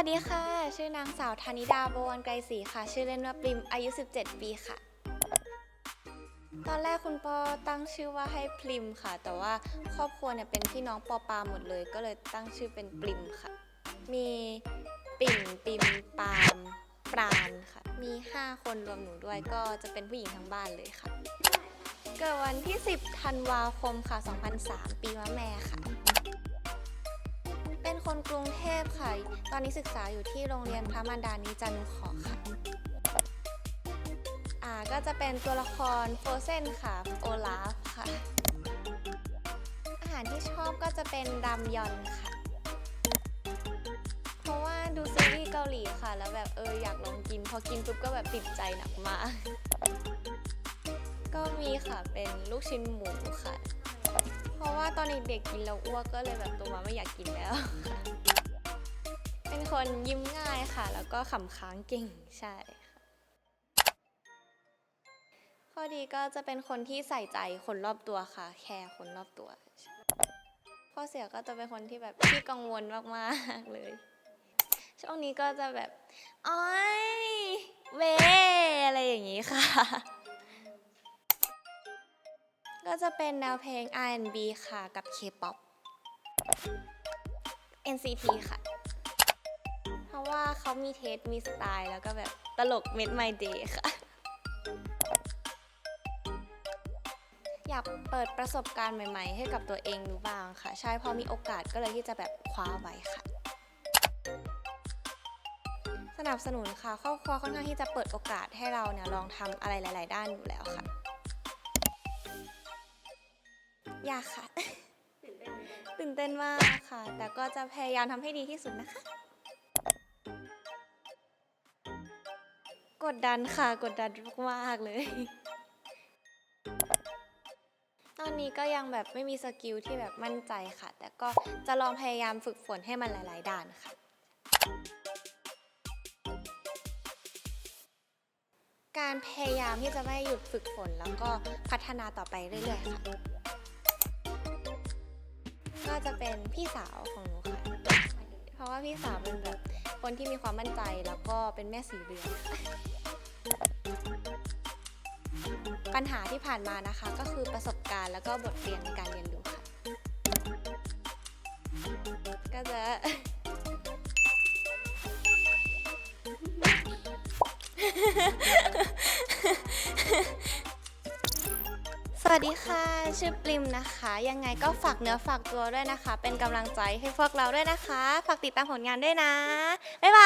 วัสดีค่ะ ชื่อนางสาวธนิดาบวรไกรศรีค่ะ ชื่อเล่นว่าปริม อายุ 17 ปีค่ะ ตอนแรกคุณพ่อตั้งชื่อว่าให้พริมค่ะ แต่ว่าครอบครัวเนี่ยเป็นพี่น้องปอปาหมดเลย ก็เลยตั้งชื่อเป็นปริมค่ะ มีปิ่นปิมปามปราณค่ะ มี 5 คนรวมหนูด้วย ก็จะเป็นผู้หญิงทั้งบ้านเลยค่ะ เกิดวันที่ 10 ธันวาคมค่ะ 2003 ปีมะแม่ค่ะ คนกรุงเทพค่ะ ตอนนี้ศึกษาอยู่ที่โรงเรียนพระมารดานิจานุเคราะห์ค่ะอ่าก็จะเป็นตัวละครโฟเซนค่ะ โอลาฟค่ะ อาหารที่ชอบก็จะเป็นรามยอนค่ะ เพราะว่าดูซีรีส์เกาหลีค่ะ แล้วแบบเอออยากลองกิน พอกินปุ๊บก็แบบติดใจหนักมาก ก็มีค่ะเป็นลูกชิ้นหมูค่ะ เพราะว่าตอนเด็กๆกินแล้วอ้วกก็เลยแบบตัวมาไม่อยากกินแล้ว เป็นคนยิ้มง่ายค่ะ แล้วก็ขำค้างเก่งใช่ค่ะข้อดีก็จะเป็นคนที่ใส่ใจคนรอบตัวค่ะ แคร์คนรอบตัวข้อเสียก็จะเป็นคนที่แบบที่กังวลมากๆเลย ช่วงนี้ก็จะแบบอ้อยเวอะไรอย่างนี้ค่ะ ก็จะเป็นแนวเพลง R&B ค่ะกับ K-pop NCT ค่ะ เพราะว่าเขามีเทสมีสไตล์ แล้วก็แบบตลก Made My Day ค่ะ อยากเปิดประสบการณ์ใหม่ ๆ ให้กับตัวเองดูบ้างค่ะ ใช่พอมีโอกาสก็เลยที่จะแบบคว้าไว้ค่ะ สนับสนุนค่ะ ครอบครัวค่อนข้างที่จะเปิดโอกาสให้เราเนี่ยลองทำอะไรหลาย ๆ ด้านอยู่แล้วค่ะ อยากค่ะ ตื่นเต้นมากค่ะ แต่ก็จะพยายามทำให้ดีที่สุดนะคะ กดดันค่ะ กดดันมากๆเลย ตอนนี้ก็ยังแบบไม่มีสกิลที่แบบมั่นใจค่ะ แต่ก็จะลองพยายามฝึกฝนให้มันหลาย ๆ ด้านค่ะ การพยายามที่จะไม่หยุดฝึกฝนแล้วก็พัฒนาต่อไปเรื่อย ๆ ค่ะก็ จะเป็นพี่สาวของหนูค่ะ เพราะว่าพี่สาวเป็นแบบคนที่มีความมั่นใจแล้วก็เป็นแม่สีเรือนปัญหาที่ผ่านมานะคะ ก็คือประสบการณ์แล้วก็บทเรียนในการเรียนรู้ค่ะ ก็จะ วัสดีค่ะ ชื่อปริมนะคะ ยังไงก็ฝากเนื้อฝากตัวด้วยนะคะ เป็นกำลังใจให้พวกเราด้วยนะคะ ฝากติดตามผลงานด้วยนะ บ๊ายบาย